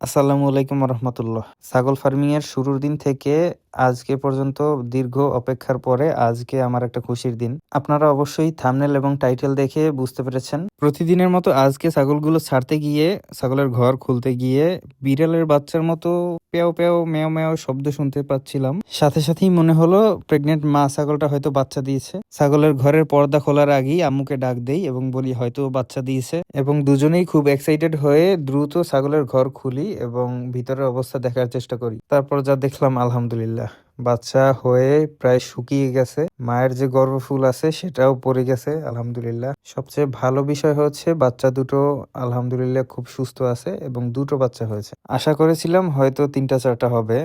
আসসালামু আলাইকুম রহমতুল্লাহ। ছাগল ফার্মিং এর শুরুর দিন থেকে আজকে পর্যন্ত দীর্ঘ অপেক্ষার পরে আজকে আমার একটা খুশির দিন। আপনারা অবশ্যই থামনেল এবং টাইটেল দেখে বুঝতে পেরেছেন। প্রতিদিনের মতো আজকে ছাগলগুলো ছাড়তে গিয়ে, ছাগলের ঘর খুলতে গিয়ে বিড়ালের বাচ্চার মতো পেও পেও মেও মেও শব্দ শুনতে পাচ্ছিলাম। সাথে সাথেই মনে হলো প্রেগনেন্ট মা ছাগলটা হয়তো বাচ্চা দিয়েছে। ছাগলের ঘরের পর্দা খোলার আগেই আম্মুকে ডাক দেই এবং বলি, হয়তো বাচ্চা দিয়েছে। এবং দুজনেই খুব এক্সাইটেড হয়ে দ্রুত ছাগলের ঘর খুলি। এবং ভিতরের অবস্থা দেখার চেষ্টা করি। তারপর যা দেখলাম, আলহামদুলিল্লাহ। বাচ্চা হয়ে প্রায় শুকিয়ে গেছে। মায়ের যে গর্ভফুল আছে, সেটাও পরে গেছে, আলহামদুলিল্লাহ। সবচেয়ে ভালো বিষয় হচ্ছে, বাচ্চা দুটো, আলহামদুলিল্লাহ, খুব সুস্থ আছে এবং দুটো বাচ্চা হয়েছে। আশা করেছিলাম হয়তো তিনটা, চারটা হবে।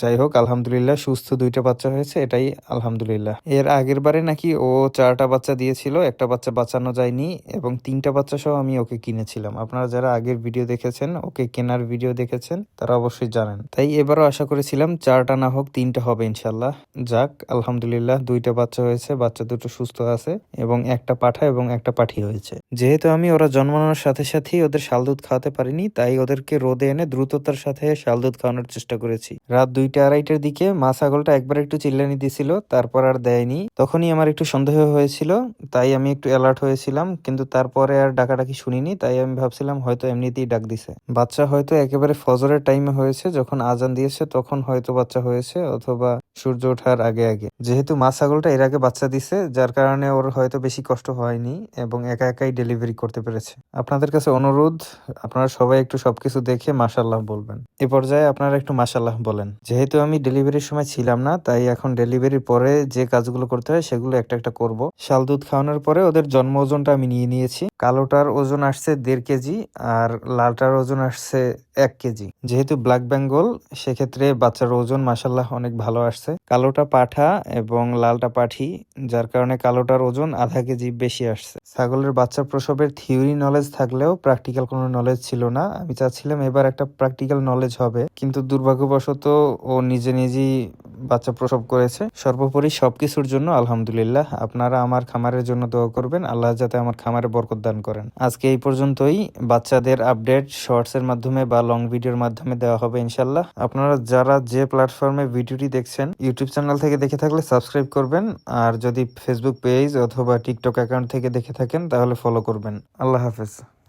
যাই হোক, আলহামদুলিল্লাহ, সুস্থ দুইটা বাচ্চা হয়েছে, এটাই আলহামদুলিল্লাহ। এর আগের বারে নাকি ও চারটা বাচ্চা দিয়েছিল, একটা বাচ্চা বাঁচানো যায়নি, এবং তিনটা বাচ্চা সহ আমি ওকে কিনেছিলাম। আপনারা যারা আগের ভিডিও দেখেছেন, ওকে কেনার ভিডিও দেখেছেন, তারা অবশ্যই জানেন। তাই এবারও আশা করেছিলাম, চারটা না হোক, তিনটা হবে ইনশাল্লাহ যাক, আলহামদুলিল্লাহ, দুইটা বাচ্চা হয়েছে, বাচ্চা দুটো সুস্থ আছে, এবং একটা পাঠা এবং একটা পাঠি হয়েছে। যেহেতু আমি ওরা জন্মানোর সাথে সাথেই ওদের শাল দুধ খাওয়াতে পারিনি, তাই ওদেরকে রোদে এনে দ্রুততার সাথে শাল দুধ খাওয়ানোর চেষ্টা করেছি। রাত দুইটা আড়াইটার দিকে মা ছাগলটা একবার একটু চিল্লানি দিছিল, তারপর আর দেয়নি। তখনই আমার একটু সন্দেহ হয়েছিল, তাই আমি একটু অ্যালার্ট হয়েছিলাম, কিন্তু তারপরে আর ডাকাডাকি শুনিনি, তাই আমি ভাবছিলাম হয়তো এমনিতেই ডাক দিছে। বাচ্চা হয়তো একেবারে ফজরের টাইমে হয়েছে, যখন আজান দিয়েছে তখন হয়তো বাচ্চা হয়েছে, অথবা সূর্য ওঠার আগে আগে। যেহেতু মা ছাগলটা এর আগে বাচ্চা দিছে, যার কারণে ওর হয়তো বেশি কষ্ট হয়নি এবং একা একাই ডেলিভারি করতে পেরেছে। আপনাদের কাছে অনুরোধ, আপনারা সবাই একটু সবকিছু দেখে মাসাল্লাহ বলবেন। এ পর্যায়ে আপনারা একটু মাসাল্লাহ বলেন। যেহেতু আমি ডেলিভারির সময় ছিলাম না, তাই এখন ডেলিভারির পরে যে কাজগুলো করতে হয় সেগুলো একটা একটা করব। শাল দুধ খাওয়ানোর পরে ওদের জন্ম ওজনটা আমি নিয়ে নিয়েছি। কালোটার ওজন আসছে দেড় কেজি আর লালটার ওজন আসছে এক কেজি। যেহেতু ব্ল্যাক বেঙ্গল, সেক্ষেত্রে বাচ্চার ওজন মাসাল্লাহ অনেক ভালো আসছে। কালোটা পাঠা এবং লালটা পাঠি, যার কারণে কালোটার ওজন আধা কেজি বেশি আসছে। ছাগলের বাচ্চা প্রসবের থিওরি নলেজ থাকলেও প্র্যাকটিক্যাল কোনো নলেজ ছিল না। আমি চাচ্ছিলাম এবার একটা প্র্যাকটিক্যাল নলেজ হবে, কিন্তু দুর্ভাগ্যবশত ও নিজে নিজেই বাচ্চা প্রসব করেছে। সর্বোপরি সবকিছুর জন্য আলহামদুলিল্লাহ। আপনারা আমার খামারের জন্য দোয়া করবেন। আল্লাহ যাতে আমার খামারে বরকত দান করেন। আজকে এই পর্যন্তই। বাচ্চাদের আপডেট শর্টস এর মাধ্যমে বা লং ভিডিওর মাধ্যমে দেওয়া হবে ইনশাল্লাহ আপনারা যারা যে প্ল্যাটফর্মে ভিডিওটি দেখছেন, ইউটিউব চ্যানেল থেকে দেখে থাকলে সাবস্ক্রাইব করবেন। আর যদি ফেসবুক পেজ অথবা টিকটক অ্যাকাউন্ট থেকে দেখে থাকেন, তাহলে ফলো করবেন। আল্লাহ হাফেজ।